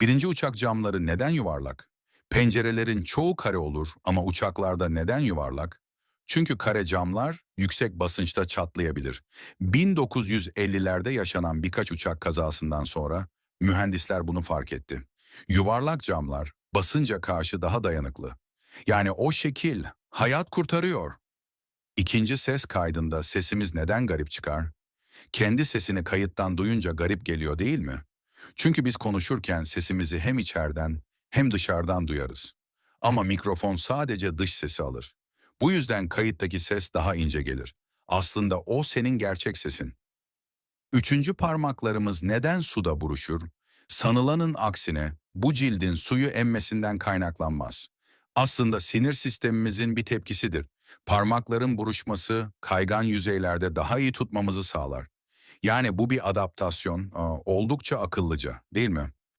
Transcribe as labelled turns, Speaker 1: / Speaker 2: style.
Speaker 1: Birinci uçak camları neden yuvarlak? Pencerelerin çoğu kare olur ama uçaklarda neden yuvarlak? Çünkü kare camlar yüksek basınçta çatlayabilir. 1950'lerde yaşanan birkaç uçak kazasından sonra mühendisler bunu fark etti. Yuvarlak camlar basınca karşı daha dayanıklı. Yani o şekil hayat kurtarıyor. İkinci ses kaydında sesimiz neden garip çıkar? Kendi sesini kayıttan duyunca garip geliyor değil mi? Çünkü biz konuşurken sesimizi hem içeriden hem dışarıdan duyarız. Ama mikrofon sadece dış sesi alır. Bu yüzden kayıttaki ses daha ince gelir. Aslında o senin gerçek sesin. Üçüncü parmaklarımız neden suda buruşur? Sanılanın aksine bu cildin suyu emmesinden kaynaklanmaz. Aslında sinir sistemimizin bir tepkisidir. Parmakların buruşması kaygan yüzeylerde daha iyi tutmamızı sağlar. Yani bu bir adaptasyon, oldukça akıllıca değil mi?